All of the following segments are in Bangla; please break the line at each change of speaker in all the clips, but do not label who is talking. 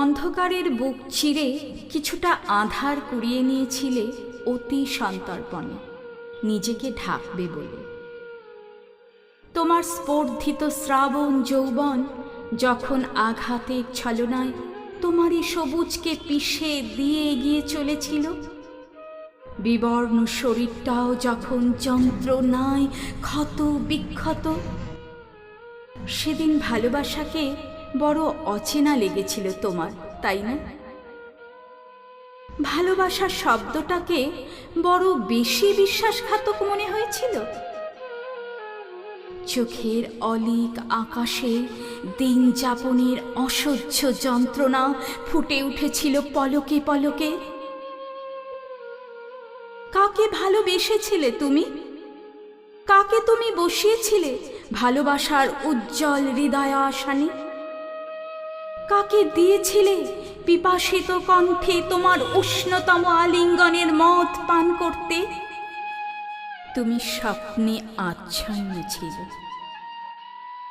অন্ধকারের বুক চিরে কিছুটা আধার কুড়িয়ে নিয়েছিলে অতি সন্তর্পণে। নিজেকে ঢাকবে বলে। তোমার স্পর্ধিত শ্রাবণ যৌবন যখন আঘাতের ছলনায় তোমারই সবুজকে পিষে দিয়ে এগিয়ে চলেছিল, বিবর্ণ শরীরটাও যখন যন্ত্রণায় ক্ষত বিক্ষত, সেদিন ভালোবাসাকে বড় অচেনা লেগেছিল তোমার, তাই না? ভালোবাসার শব্দটাকে বড় বেশি বিশ্বাসঘাতক মনে হয়েছিল? চোখের অলিক আকাশে দিন যাপনের অসহ্য যন্ত্রণা ফুটে উঠেছিল পলকে পলকে। কাকে ভালোবেসেছিলে তুমি? কাকে তুমি বসিয়েছিলে ভালোবাসার উজ্জ্বল হৃদয় আসানি কাকে দিয়েছিলে? পিপাসিত কণ্ঠে তোমার উষ্ণতম আলিঙ্গনের মদ পান করতে। তুমি স্বপ্নে আচ্ছন্ন ছিল।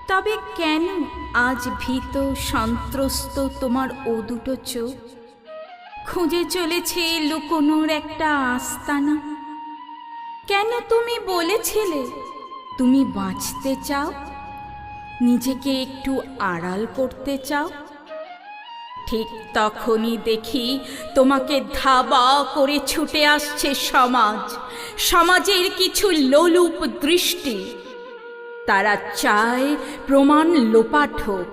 তবে কেন আজ ভীত, সন্ত্রস্ত তোমার ও দুটো চোখ? খুঁজে চলেছে লুকোনোর একটা আস্তানা। কেন তুমি বলেছিলে, তুমি বাঁচতে চাও? নিজেকে একটু আড়াল করতে চাও? ঠিক তখনই দেখি তোমাকে ধাবা করে ছুটে আসছে সমাজ। সমাজের কিছু লোলুপ দৃষ্টি। তারা চায় প্রমাণ লোপাট হোক।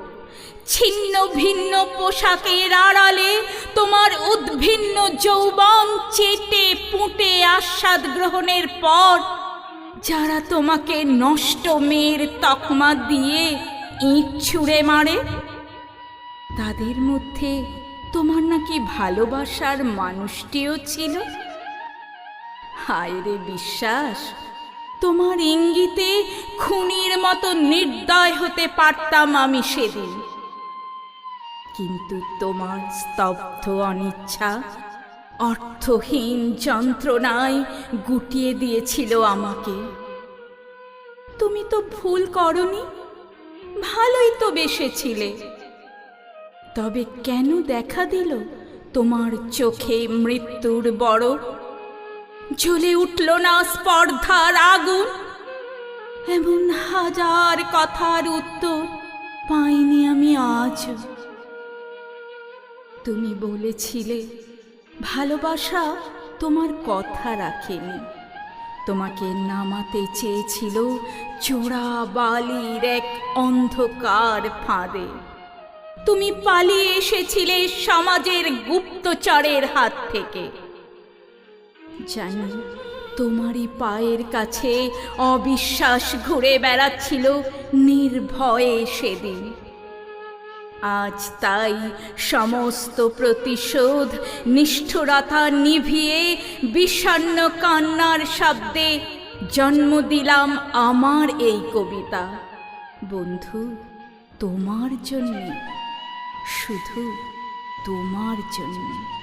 ছিন্ন ভিন্ন পোশাকের আড়ালে তোমার উদ্ভিন্ন যৌবন চেটে পুঁটে আস্বাদ গ্রহণের পর যারা তোমাকে নষ্ট মেয়ের তকমা দিয়ে ইট ছুঁড়ে মারে তাদের মধ্যে তোমার নাকি ভালোবাসার মানুষটিও ছিল? হায় রে বিশ্বাস, তোমার ইঙ্গিতে খুনির মতো নির্দয় হতে পারতাম আমি সেদিন। কিন্তু তোমার স্তব্ধ অনিচ্ছা, অর্থহীন যন্ত্রণায় গুটিয়ে দিয়েছিল আমাকে। তুমি তো ভুল করনি, ভালোই তো বেসেছিলে। তবে কেন দেখা দিল? তোমার চোখে মৃত্যুর বড়? জ্বলে উঠল না স্পর্ধার আগুন? এমন হাজার কথার উত্তর পাইনি আমি আজ। তুমি বলেছিলে, ভালোবাসা তোমার কথা রাখেনি। তোমাকে নামাতে চেয়েছিল চোরা বালির এক অন্ধকার ফাঁদে। তুমি পালিয়ে এসেছিলে সমাজের গুপ্তচরের হাত থেকে। জানি তোমারই পায়ের কাছে অবিশ্বাস ঘুরে বেড়াচ্ছিল নির্ভয়ে সেদিন। আজ তাই সমস্ত প্রতিশোধ নিষ্ঠুরতা নিভিয়ে বিষণ্ন কান্নার শব্দে জন্ম দিলাম আমার এই কবিতা। বন্ধু, তোমার জন্যে শুধু তোমার জন্যে।